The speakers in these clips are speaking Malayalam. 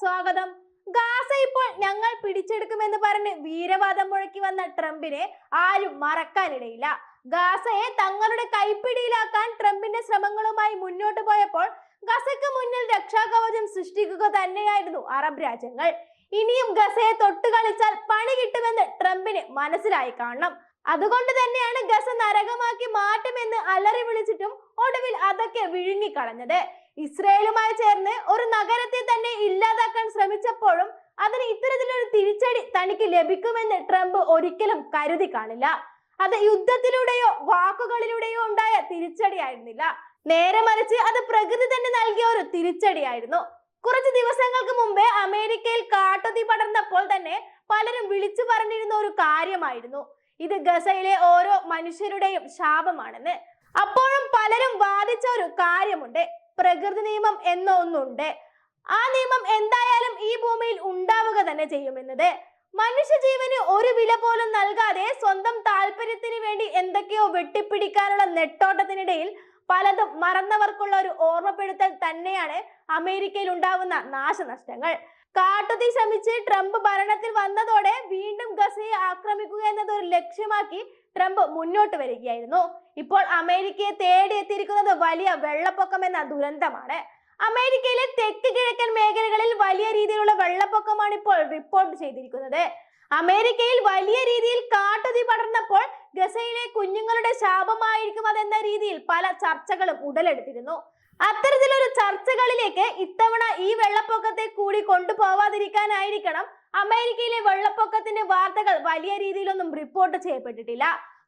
സ്വാഗതം. ഗാസ ഇപ്പോൾ ഞങ്ങൾ പിടിച്ചെടുക്കുമെന്ന് പറഞ്ഞ് വീരവാദം മുഴക്കി വന്ന ട്രംപിനെ ആരും മറക്കാനിടയില്ല. ഗാസയെ തങ്ങളുടെ കൈപ്പിടിയിലാക്കാൻ ട്രംപിന്റെ ശ്രമങ്ങളുമായി മുന്നോട്ട് പോയപ്പോൾ ഗസയ്ക്ക് മുന്നിൽ രക്ഷാകവചം സൃഷ്ടിക്കുക തന്നെയായിരുന്നു അറബ് രാജ്യങ്ങൾ. ഇനിയും ഗസയെ തൊട്ട് കളിച്ചാൽ പണി കിട്ടുമെന്ന് ട്രംപിന് മനസ്സിലായി കാണണം. അതുകൊണ്ട് തന്നെയാണ് ഗസ നരകമാക്കി മാറ്റുമെന്ന് അലറി വിളിച്ചിട്ടും ഒടുവിൽ അതൊക്കെ വിഴുങ്ങിക്കളഞ്ഞത്. ഇസ്രയേലുമായി ചേർന്ന് ഒരു നഗരത്തെ തന്നെ ഇല്ലാതാക്കാൻ ശ്രമിച്ചപ്പോഴും അതിന് ഇത്തരത്തിലൊരു തിരിച്ചടി തനിക്ക് ലഭിക്കുമെന്ന് ട്രംപ് ഒരിക്കലും കരുതി കാണില്ല. അത് യുദ്ധത്തിലൂടെയോ വാക്കുകളിലൂടെയോ ഉണ്ടായ തിരിച്ചടിയായിരുന്നില്ല. നേരെ മറിച്ച് അത് പ്രകൃതി തന്നെ നൽകിയ ഒരു തിരിച്ചടിയായിരുന്നു. കുറച്ച് ദിവസങ്ങൾക്ക് മുമ്പേ അമേരിക്കയിൽ കാട്ടുതീ പടർന്നപ്പോൾ തന്നെ പലരും വിളിച്ചു പറഞ്ഞിരുന്ന ഒരു കാര്യമായിരുന്നു. ഇത് ഗസയിലെ ഓരോ മനുഷ്യരുടെയും ശാപമാണെന്ന്. അപ്പോഴും പലരും വാദിച്ച ഒരു കാര്യമുണ്ട്. പ്രകൃതി നിയമം എന്ന ഒന്നുണ്ട്. ആ നിയമം എന്തായാലും ഈ ഭൂമിയിൽ ഉണ്ടാവുക തന്നെ ചെയ്യുമെന്നത് മനുഷ്യജീവന് ഒരു വില പോലും നൽകാതെ സ്വന്തം താല്പര്യത്തിന് വേണ്ടി എന്തൊക്കെയോ വെട്ടിപ്പിടിക്കാനുള്ള നെട്ടോട്ടത്തിനിടയിൽ പലതും മറന്നവർക്കുള്ള ഒരു ഓർമ്മപ്പെടുത്തൽ തന്നെയാണ് അമേരിക്കയിൽ ഉണ്ടാവുന്ന നാശനഷ്ടങ്ങൾ. കാട്ടുതീ ശമിച്ച് ട്രംപ് ഭരണത്തിൽ വന്നതോടെ വീണ്ടും ഗസയെ ആക്രമിക്കുക എന്നത് ഒരു ലക്ഷ്യമാക്കി ട്രംപ് മുന്നോട്ട് വരികയായിരുന്നു. ഇപ്പോൾ അമേരിക്കയെ തേടിയെത്തിയിരിക്കുന്നത് വലിയ വെള്ളപ്പൊക്കം എന്ന ദുരന്തമാണ്. അമേരിക്കയിലെ തെക്ക് കിഴക്കൻ മേഖലകളിൽ വലിയ രീതിയിലുള്ള വെള്ളപ്പൊക്കമാണ് ഇപ്പോൾ റിപ്പോർട്ട് ചെയ്തിരിക്കുന്നത്. അമേരിക്കയിൽ വലിയ രീതിയിൽ കാട്ടുതീ പടർന്നപ്പോൾ ഗസയിലെ കുഞ്ഞുങ്ങളുടെ ശാപമായിരിക്കും അതെന്ന രീതിയിൽ പല ചർച്ചകളും ഉടലെടുത്തിരുന്നു. അത്തരത്തിലൊരു ചർച്ചകളിലേക്ക് ഇത്തവണ ഈ വെള്ളപ്പൊക്കത്തെ കൂടി കൊണ്ടുപോവാതിരിക്കാനായിരിക്കണം അമേരിക്കയിലെ വെള്ളപ്പൊക്കത്തിന്റെ വാർത്തകൾ വലിയ രീതിയിലൊന്നും റിപ്പോർട്ട് ചെയ്യപ്പെട്ടിട്ടില്ല.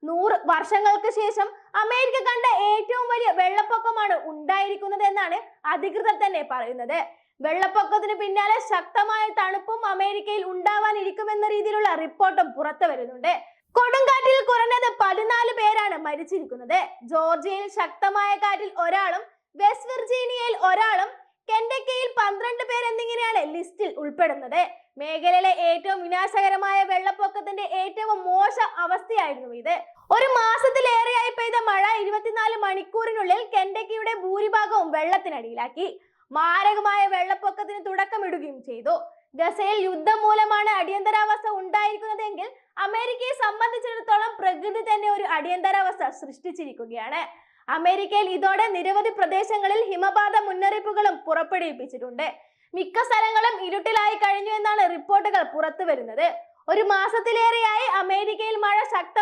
നൂറ് വർഷങ്ങൾക്ക് ശേഷം അമേരിക്ക കണ്ട ഏറ്റവും വലിയ വെള്ളപ്പൊക്കമാണ് ഉണ്ടായിരിക്കുന്നത് എന്നാണ് അധികൃതർ തന്നെ പറയുന്നത്. വെള്ളപ്പൊക്കത്തിന് പിന്നാലെ ശക്തമായ തണുപ്പും അമേരിക്കയിൽ ഉണ്ടാവാനിരിക്കുമെന്ന രീതിയിലുള്ള റിപ്പോർട്ടും പുറത്തു വരുന്നുണ്ട്. കൊടുങ്കാറ്റിൽ കുറഞ്ഞത് പതിനാല് പേരാണ് മരിച്ചിരിക്കുന്നത്. ജോർജിയയിൽ ശക്തമായ കാറ്റിൽ ഒരാളും വെസ്റ്റ് വിർജീനിയയിൽ ഒരാളും കെൻഡക്കയിൽ പന്ത്രണ്ട് പേർ എന്നിങ്ങനെയാണ് ലിസ്റ്റിൽ ഉൾപ്പെടുന്നത്. മേഖലയിലെ ഏറ്റവും വിനാശകരമായ വെള്ളപ്പൊക്കത്തിന്റെ ഏറ്റവും മോശ അവസ്ഥയായിരുന്നു ഇത്. ഒരു മാസത്തിലേറെയായി പെയ്ത മഴ ഇരുപത്തിനാല് മണിക്കൂറിനുള്ളിൽ കെൻഡക്കിയുടെ ഭൂരിഭാഗവും വെള്ളത്തിനടിയിലാക്കി. മാരകമായ വെള്ളപ്പൊക്കത്തിന് തുടക്കമിടുകയും ചെയ്തു. ഗസയിൽ യുദ്ധം മൂലമാണ് അടിയന്തരാവസ്ഥ ഉണ്ടായിരിക്കുന്നതെങ്കിൽ അമേരിക്കയെ സംബന്ധിച്ചിടത്തോളം പ്രകൃതി തന്നെ ഒരു അടിയന്തരാവസ്ഥ സൃഷ്ടിച്ചിരിക്കുകയാണ്. അമേരിക്കയിൽ ഇതോടെ നിരവധി പ്രദേശങ്ങളിൽ ഹിമപാത മുന്നറിയിപ്പുകളും പുറപ്പെടുവിപ്പിച്ചിട്ടുണ്ട്. മിക്ക സ്ഥലങ്ങളും ഇരുട്ടിലായി കഴിഞ്ഞു എന്നാണ് റിപ്പോർട്ടുകൾ പുറത്തു വരുന്നത് ഒരു മാസത്തിലേറെയായി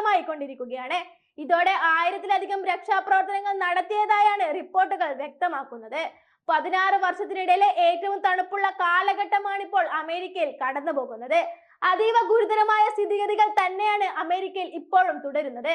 മഴ ഇതോടെ ആയിരത്തിലധികം രക്ഷാപ്രവർത്തനങ്ങൾ നടത്തിയതായാണ് റിപ്പോർട്ടുകൾ വ്യക്തമാക്കുന്നത്. പതിനാറ് വർഷത്തിനിടയിലെ ഏറ്റവും തണുപ്പുള്ള കാലഘട്ടമാണ് ഇപ്പോൾ അമേരിക്കയിൽ കടന്നു പോകുന്നത് അതീവ ഗുരുതരമായ സ്ഥിതിഗതികൾ തന്നെയാണ് അമേരിക്കയിൽ ഇപ്പോഴും തുടരുന്നത്.